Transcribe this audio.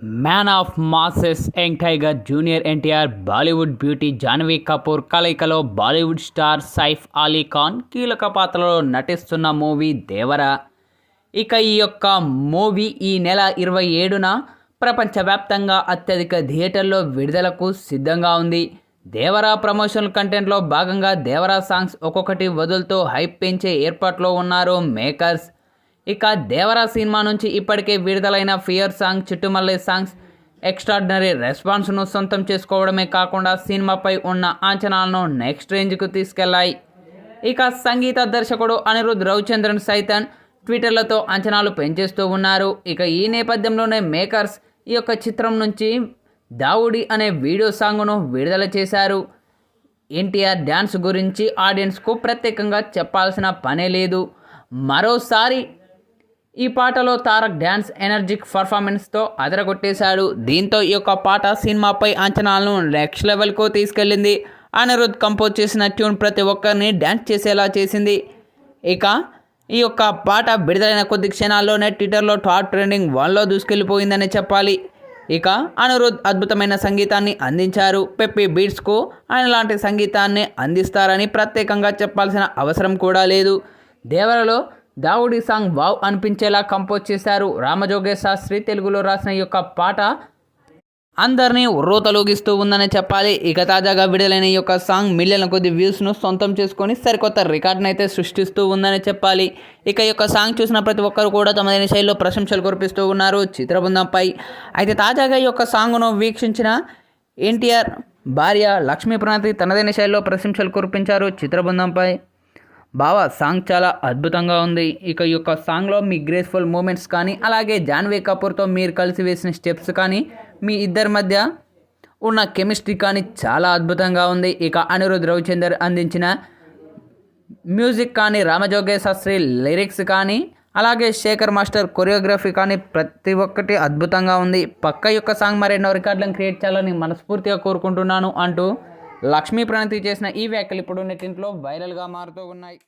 Man of masses young tiger junior NTR Bollywood beauty Janhvi Kapoor కలయికలో Bollywood star Saif Ali Khan కీలక పాత్రలో నటిస్తున్న మూవీ దేవరా. ఇక ఈ యొక్క మూవీ ఈ నెల ఇరవై ఏడున ప్రపంచవ్యాప్తంగా అత్యధిక థియేటర్లో విడుదలకు సిద్ధంగా ఉంది. దేవరా ప్రమోషనల్ కంటెంట్లో భాగంగా దేవరా సాంగ్స్ ఒక్కొక్కటి వదులుతూ హైప్ పెంచే ఏర్పాట్లో ఉన్నారు మేకర్స్. ఇక దేవరా సినిమా నుంచి ఇప్పటికే విడుదలైన fear song Chuttamalle songs extraordinary రెస్పాన్స్ను సొంతం చేసుకోవడమే కాకుండా సినిమాపై ఉన్న అంచనాలను నెక్స్ట్ రేంజ్కు తీసుకెళ్ళాయి. ఇక సంగీత దర్శకుడు అనిరుద్ రవిచంద్రన్ సైతన్ ట్విట్టర్లతో అంచనాలు పెంచేస్తూ ఉన్నారు. ఇక ఈ నేపథ్యంలోనే మేకర్స్ ఈ యొక్క చిత్రం నుంచి దావుడి అనే వీడియో సాంగ్ను విడుదల చేశారు. ఎన్టీఆర్ డ్యాన్స్ గురించి ఆడియన్స్కు ప్రత్యేకంగా చెప్పాల్సిన పనే లేదు. మరోసారి ఈ పాటలో తారక్ డ్యాన్స్ ఎనర్జిక్ పర్ఫార్మెన్స్తో అదరగొట్టేశాడు. దీంతో ఈ యొక్క పాట సినిమాపై అంచనాలను నెక్స్ట్ లెవెల్కు తీసుకెళ్ళింది. అనిరుద్ కంపోజ్ చేసిన ట్యూన్ ప్రతి ఒక్కరిని డ్యాన్స్ చేసేలా చేసింది. ఇక ఈ యొక్క పాట విడుదలైన కొద్ది క్షణాల్లోనే ట్విట్టర్లో టాప్ ట్రెండింగ్ వన్లో దూసుకెళ్ళిపోయిందని చెప్పాలి. ఇక అనిరుద్ అద్భుతమైన సంగీతాన్ని అందించారు. పెప్పి బీట్స్కు ఆయన లాంటి సంగీతాన్ని అందిస్తారని ప్రత్యేకంగా చెప్పాల్సిన అవసరం కూడా లేదు. దేవరలో దావుడి సాంగ్ వావ్ అనిపించేలా కంపోజ్ చేశారు రామజోగే శాస్త్రి తెలుగులో రాసిన ఈ యొక్క పాట. అందరినీ ఉర్రోతలోగిస్తూ ఉందని చెప్పాలి. ఇక తాజాగా విడుదలైన ఈ యొక్క సాంగ్ మిలియన్ల కొద్ది వ్యూస్ను సొంతం చేసుకొని సరికొత్త రికార్డును అయితే సృష్టిస్తూ ఉందని చెప్పాలి. ఇక ఈ యొక్క సాంగ్ చూసిన ప్రతి ఒక్కరు కూడా తమదైన శైలిలో ప్రశంసలు కురిపిస్తూ ఉన్నారు చిత్రబృందంపై. అయితే తాజాగా ఈ యొక్క సాంగ్ను వీక్షించిన ఎన్టీఆర్ భార్య లక్ష్మీ ప్రణతి తనదైన శైలిలో ప్రశంసలు కురిపించారు చిత్రబృందంపై. బావా సాంగ్ చాలా అద్భుతంగా ఉంది. ఇక ఈ యొక్క సాంగ్లో మీ గ్రేస్ఫుల్ మూమెంట్స్ కానీ అలాగే జాన్వీ కపూర్తో మీరు కలిసి వేసిన స్టెప్స్ కానీ మీ ఇద్దరి మధ్య ఉన్న కెమిస్ట్రీ కానీ చాలా అద్భుతంగా ఉంది. ఇక అనిరుద్ రవిచందర్ అందించిన మ్యూజిక్ కానీ రామజోగే శాస్త్రి లిరిక్స్ కానీ అలాగే శేఖర్ మాస్టర్ కొరియోగ్రఫీ కానీ ప్రతి ఒక్కటి అద్భుతంగా ఉంది. పక్క యొక్క సాంగ్ మరెన్నో రికార్డులను క్రియేట్ చేయాలని మనస్ఫూర్తిగా కోరుకుంటున్నాను అంటూ లక్ష్మీ ప్రణతి చేసిన ఈ వ్యాఖ్యలు ఇప్పుడు నెట్టింట్లో వైరల్గా మారుతూ ఉన్నాయి.